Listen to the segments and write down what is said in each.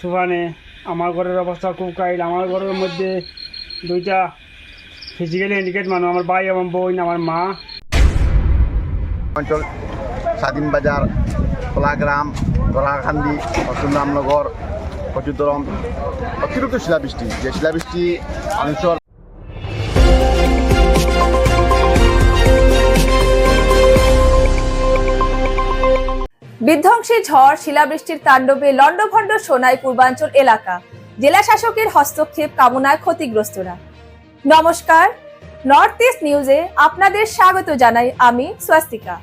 তুফানে আমার ঘরের অবস্থা খুব কাইল আমার ঘরের মধ্যে দুইটা ফিজিক্যালি হ্যান্ডিকেট মানুষ, আমার ভাই আমার বোন, আমার মা। অঞ্চল স্বাধীন বাজার কোলাগ্রাম গড়াখান্দি নতুন রামনগর কচুদরম অতিরিক্ত শিলাবৃষ্টি। যে শিলাবৃষ্টি অঞ্চল বিধ্বংসী ঝড়, শিলাবৃষ্টির তাণ্ডবে লণ্ডভণ্ড সোনাই পূর্বাঞ্চল এলাকা। জেলা শাসকের হস্তক্ষেপ কামনায় ক্ষতিগ্রস্তরা। নমস্কার নর্থ ইস্ট নিউজে আপনাদের স্বাগত জানাই আমি স্বস্তিকা।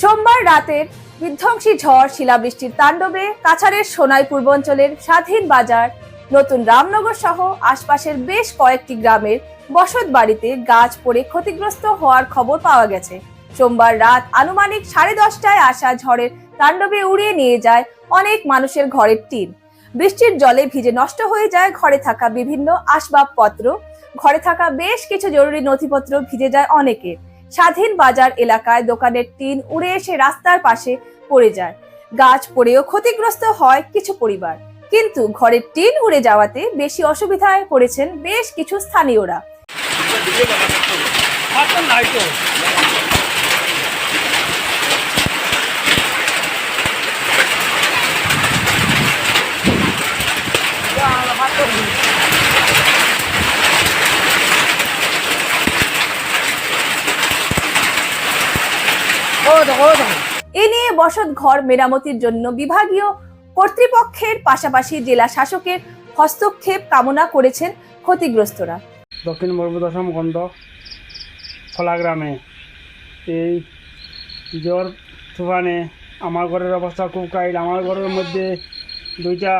সোমবার রাতের বিধ্বংসী ঝড়, শিলাবৃষ্টির তাণ্ডবে কাছাড়ের সোনাই পূর্বাঞ্চলের স্বাধীন বাজার, নতুন রামনগর সহ আশপাশের বেশ কয়েকটি গ্রামের বসত বাড়িতে গাছ পড়ে ক্ষতিগ্রস্ত হওয়ার খবর পাওয়া গেছে। সোমবার রাত আনুমানিক সাড়ে দশটায় আসা ঝড়ের তাণ্ডবে উড়িয়ে নিয়ে যায় অনেক মানুষের ঘরের টিন বৃষ্টির জলে ভিজে নষ্ট হয়ে যায় ঘরে থাকা বিভিন্ন আসবাবপত্র। ঘরে থাকা বেশ কিছু জরুরি নথিপত্র ভিজে যায় অনেকে। স্বাধীন বাজার এলাকায় দোকানের টিন উড়ে এসে রাস্তার পাশে পড়ে যায়। গাছ পড়েও ক্ষতিগ্রস্ত হয় কিছু পরিবার। কিন্তু ঘরের টিন উড়ে যাওয়াতে বেশি অসুবিধায় পড়েছেন বেশ কিছু স্থানীয়রা। এ নিয়ে বসত ঘর মেরামতির জন্য বিভাগীয় কর্তৃপক্ষের পাশাপাশি জেলা শাসকের হস্তক্ষেপ কামনা করেছেন ক্ষতিগ্রস্তরা। দক্ষিণ পূর্ব দশম খণ্ড খোলাগ্রামে এই জ্বর তুফানে আমার ঘরের অবস্থা খুব কাইল আমার ঘরের মধ্যে দুইটা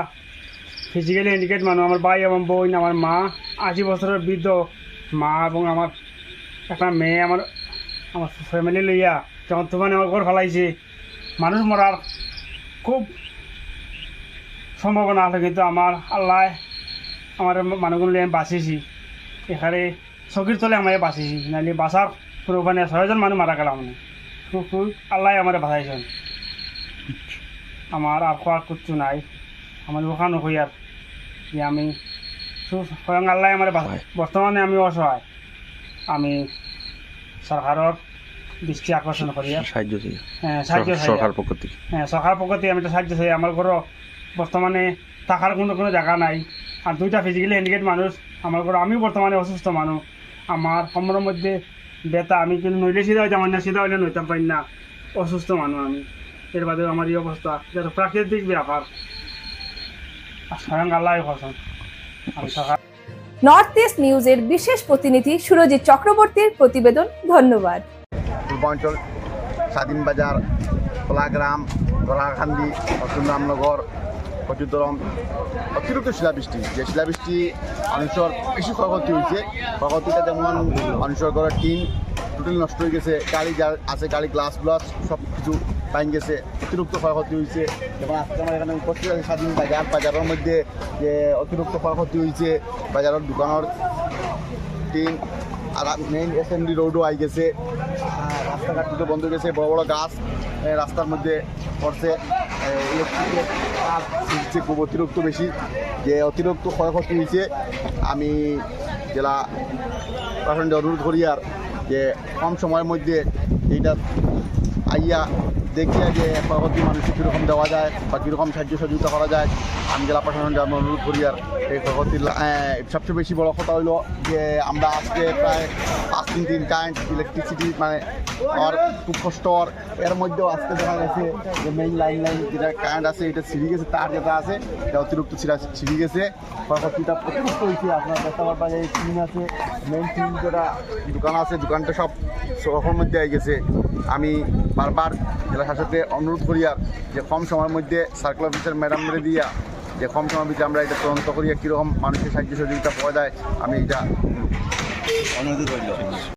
ফিজিক্যালি হ্যান্ডিকেট মানুষ আমার ভাই আমার বোন, আমার মা, আশি বছরের বৃদ্ধ মা এবং আমার একটা মেয়ে, আমার আমার ফ্যামিলি লইয়া আমার ঘর ফেলাইছে। মানুষ মরার খুব সম্ভাবনা আছে, কিন্তু আমার আল্লাহ আমার মানুহগুলো আমি বাঁচিছি। এখানে চকীর তলে আমার বাঁচিছি, নাহলে বাঁচার কোনো মানে ছয়জন মানুষ মারা গেলাম মানে। খুব খুব আল্লাহ আমার বাঁচাইছেন আমার আর খোয়ার কিচ্ছু নাই। আমার ওখানে হই আর যে আমি স্বয়ং আল্লাহ আমার বর্তমানে আমি অসহায়। আমি সরকারের দৃষ্টি আকর্ষণ করি। সাহায্য হ্যাঁ সাহায্য সরকার পক্ষ থেকে হ্যাঁ সরকার পক্ষ থেকে আমি তো সাহায্য চাই। আমার ঘরও বর্তমানে থাকার কোনো কোনো জায়গা নাই। আর দুইটা ফিজিক্যালি হ্যান্ডিকেট মানুষ আমার ঘর আমিও বর্তমানে অসুস্থ মানুষ। আমার কোমরের মধ্যে ব্যথা আমি কিন্তু নইলে সিধা হইতাম না সিধা হইলে নইতাম পারি না। অসুস্থ মানুষ আমি। এর বাদেও আমার এই অবস্থা। এটা প্রাকৃতিক ব্যাপার। স্বয়ং আল্লাহ করছেন আমি সরকার নর্থ ইস্ট নিউজের বিশেষ প্রতিনিধি সুরজিৎ চক্রবর্তীর প্রতিবেদন ধন্যবাদ। পূর্বাঞ্চল, স্বাধীন বাজার কোলাগ্রাম গড়াখান্দি নতুন রামনগর কচুদরম অতিরিক্ত শিলাবৃষ্টি। যে শিলাবৃষ্টি মানুষের বেশি ক্ষয়ক্ষতি হয়েছে ক্ষয়ক্ষতিটা যেমন মানুষের করার টিন টোটালি নষ্ট হয়ে গেছে, গাড়ি যা আছে, গাড়ি গ্লাস গ্লাস সব কিছু ভাঙ গেছে, অতিরিক্ত ক্ষয়ক্ষতি হয়েছে। যেমন আজকে আমার এখানে উপস্থিত আছে স্বাধীন বাজার, বাজারের মধ্যে যে অতিরিক্ত ক্ষয়ক্ষতি হয়েছে, বাজারের দোকানের টিন আর মেইন এসএমডি রোডও আই গেছে। রাস্তাঘাট দুটো বন্ধ গেছে, বড় বড় গাছ রাস্তার মধ্যে পড়ছে। ইলেকট্রিকের খুব অতিরিক্ত বেশি, যে অতিরিক্ত ক্ষয়ক্ষতি হয়েছে, আমি জেলা প্রশাসনকে অনুরোধ করি আর যে কম সময়ের মধ্যে এইটা আইয়া দেখিয়া যে ক্ষয়ক্ষতি মানুষকে কীরকম দেওয়া যায় বা কীরকম সাহায্য সহযোগিতা করা যায় আমি জেলা প্রশাসনকে আমি অনুরোধ করি আর এই আহ, সবচেয়ে বেশি বড় কথা হইল যে আমরা আজকে প্রায় পাঁচ তিন দিন কারেন্ট ইলেকট্রিসিটি মানে আর খুব কষ্ট আর এর মধ্যেও আজকে দেখা গেছে যে মেইন লাইন লাইন যেটা কারেন্ট আছে এটা ছিঁড়ে গেছে তার যেটা আছে এটা অতিরিক্ত ছিঁড়া ছিঁড়ে গেছে। ক্ষয়ক্ষতিটা অতিরিক্ত হয়েছে আপনার দেখতে পারবেন এই টিন আছে মেইন টিন যেটা দোকান আছে দোকানটা সব শহরের মধ্যে হয়ে গেছে। আমি বারবার জেলা শাসককে অনুরোধ করিয়া যে কম সময়ের মধ্যে সার্কুলার অফিসার ম্যাডামরে দিয়া যে কম সময়ের ভিতরে আমরা এটা তদন্ত করিয়া কীরকম মানুষের সাহায্য সহযোগিতা পাওয়া যায়, আমি এটা অনুরোধ করি।